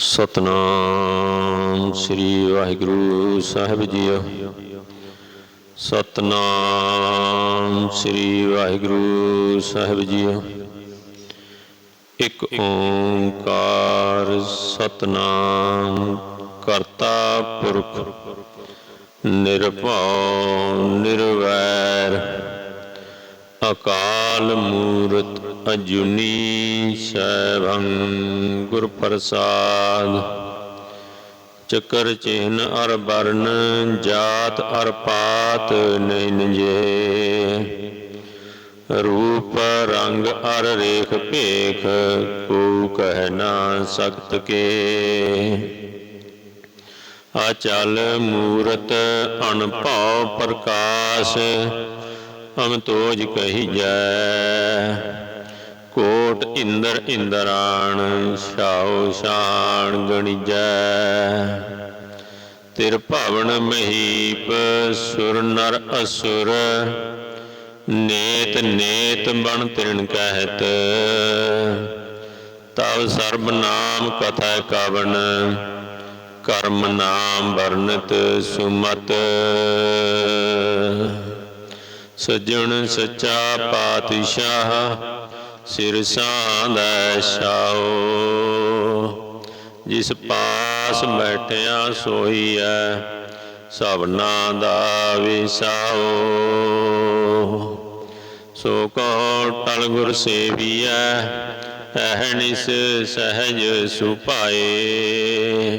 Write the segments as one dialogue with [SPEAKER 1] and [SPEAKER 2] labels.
[SPEAKER 1] ਸਤਨਾਮ ਸ੍ਰੀ ਵਾਹਿਗੁਰੂ ਸਾਹਿਬ ਜੀਓ। ਸਤਨਾਮ ਸ੍ਰੀ ਵਾਹਿਗੁਰੂ ਸਾਹਿਬ ਜੀਓ। ਇੱਕ ਓੰਕਾਰ ਸਤਨਾਮ ਕਰਤਾ ਪੁਰਖ, ਨਿਰਭਉ, ਨਿਰਵੈਰ ਅਕਾਲ ਮੂਰਤ ਅਜੁਨੀ ਸੈਭੰ ਗੁਰ ਪ੍ਰਸਾਦ। ਚੱਕਰ ਚਿਹਨ ਅਰ ਬਰਨ ਜਾਤ ਅਰ ਪਾਤ ਨੈਨ ਜੇ ਰੂਪ ਰੰਗ ਅਰ ਰੇਖ ਭੇਖ ਕੋ ਕਹਿ ਨਾ ਸਕਤ ਕੇ। ਅਚਲ ਮੂਰਤ ਅਨਭਉ ਪ੍ਰਕਾਸ਼ ਹਮ ਤੋਜ ਕਹੀ ਜੈ ਕੋਟ ਇੰਦਰ ਇੰਦਰਾਣ, ਛਾਉ ਸ਼ਾਨ ਗਣਿਜੈ। ਤਿਰ ਭਵਨ ਮਹੀਪ, ਸੁਰ ਨਰ ਅਸੁਰ। ਨੇਤ ਨੇਤ ਬਣ ਤਿਰਣ ਕਹਿਤ। ਤਵ ਸਰਬ ਨਾਮ ਕਥਾ ਕਵਨ। ਕਰਮ ਨਾਮ ਵਰਣਤ ਸੁਮਤ। ਸੱਜਣ ਸੱਚਾ ਪਾਤਸ਼ਾਹ, ਸਿਰ ਸਾਂਦਾ ਛਾਓ। ਜਿਸ ਪਾਸ ਬੈਠਿਆ ਸੋਈ ਐ, ਸਭਨਾ ਦਾ ਵਿਸਾਓ। ਸੋ ਕੋ ਟਲ ਗੁਰ ਸੇਵੀਐ ਅਹਨਿਸ ਸਹਜ ਸੁਪਾਏ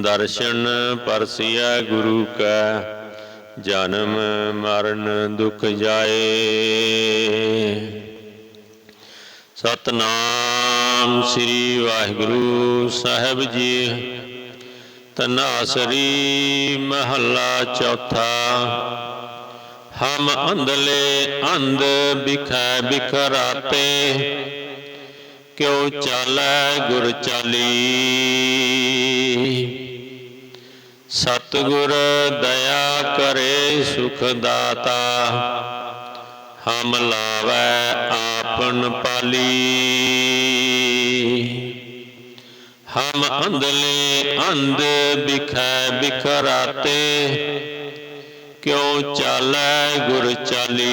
[SPEAKER 1] ਦਰਸ਼ਨ ਪਰਸਿਆ ਗੁਰੂ ਕਾ ਜਨਮ ਮਰਨ ਦੁਖ ਜਾਏ। ਸਤਨਾਮ ਸ੍ਰੀ ਵਾਹਿਗੁਰੂ ਸਾਹਿਬ ਜੀ। ਤਨਾਸਰੀ ਮਹੱਲਾ ਚੌਥਾ। ਹਮ ਅੰਧਲੇ ਅੰਧ ਬਿਖੈ ਬਿਖਰਾਤੇ। ਕਿਉ ਚਾਲੈ ਗੁਰ ਚਾਲੀ? ਸਤਿਗੁਰ ਦਇਆ ਕਰੇ ਸੁਖ ਦਾਤਾ, ਹਮ ਲਾਵੈ ਆਪਨ ਪਾਲੀ। ਹਮ ਅੰਧਲੇ ਅੰਧ ਬਿਖੈ ਬਿਖਰਾਤੇ, ਕਿਉ ਚਾਲੈ ਗੁਰ ਚਾਲੀ?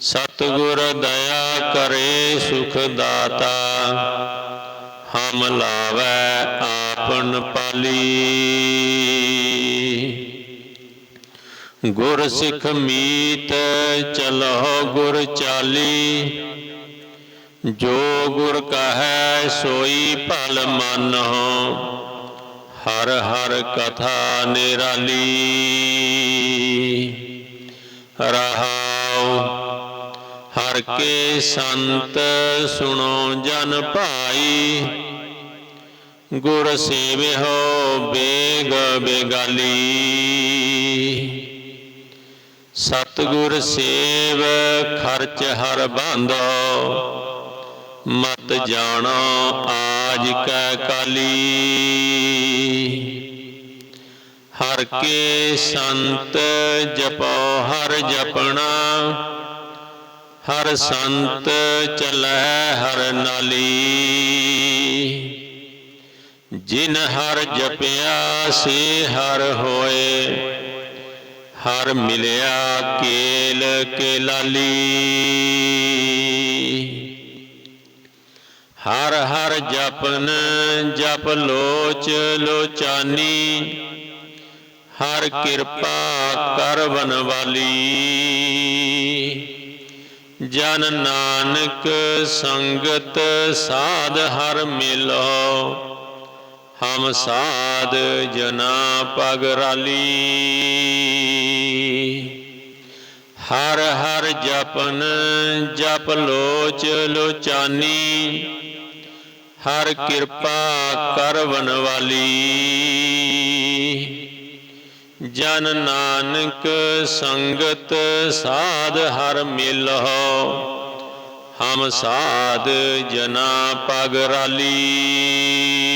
[SPEAKER 1] ਸਤਿਗੁਰ ਦਇਆ ਕਰੇ ਸੁਖ ਦਾਤਾ ਹਮ ਲਾਵੈ ਆਪਨ ਪਾਲੀ। ਗੁਰ ਸਿੱਖ ਮੀਤ ਚਲੋ ਗੁਰ ਚਾਲੀ। ਜੋ ਗੁਰ ਕਹੈ ਸੋਈ ਭਲ ਮੰਨੋ ਹਰ ਹਰ ਕਥਾ ਨਿਰਾਲੀ। ਰਹਾਉ, ਹਰ ਕੇ ਸੰਤ ਸੁਣੋ ਜਨ ਭਾਈ। ਗੁਰ ਸੇਵਿਓ ਬੇਗ ਬੇਗਾਲੀ। ਸਤਿਗੁਰ ਸੇਵ ਖਰਚ ਹਰ ਬਾਂਧੋ ਮਤ ਜਾਣਾ ਆਜ ਕੈ ਕਾਲੀ। ਹਰ ਕੇ ਸੰਤ ਜਪੋ, ਹਰ ਜਪਣਾ, ਹਰ ਸੰਤ ਚਲੈ ਹਰ ਨਾਲੀ। ਜਿਨ ਹਰ ਜਪਿਆ ਸੇ ਹਰ ਹੋਏ, ਹਰ ਮਿਲਿਆ ਕੇਲ ਕੇ ਲਾਲੀ ਹਰ ਹਰ ਜਪਨ ਜਪ ਲੋਚ ਲੋਚਾਨੀ, ਹਰ ਕਿਰਪਾ ਕਰਵਨ ਵਾਲੀ। ਜਨ ਨਾਨਕ ਸੰਗਤ ਸਾਧ ਹਰ ਮਿਲੋ ਹਮ ਸਾਧ ਜਨਾ ਪਗ ਰਾਲੀ। ਹਰ ਹਰ ਜਪਨ ਜਪ ਲੋਚ ਲੋਚਾਨੀ। ਹਰ ਕਿਰਪਾ ਕਰਵਨ ਵਾਲੀ। ਜਨ ਨਾਨਕ ਸੰਗਤ ਸਾਧ ਹਰ ਮਿਲੋ ਹਮ ਸਾਧ ਜਨਾ ਪਗ ਰਾਲੀ।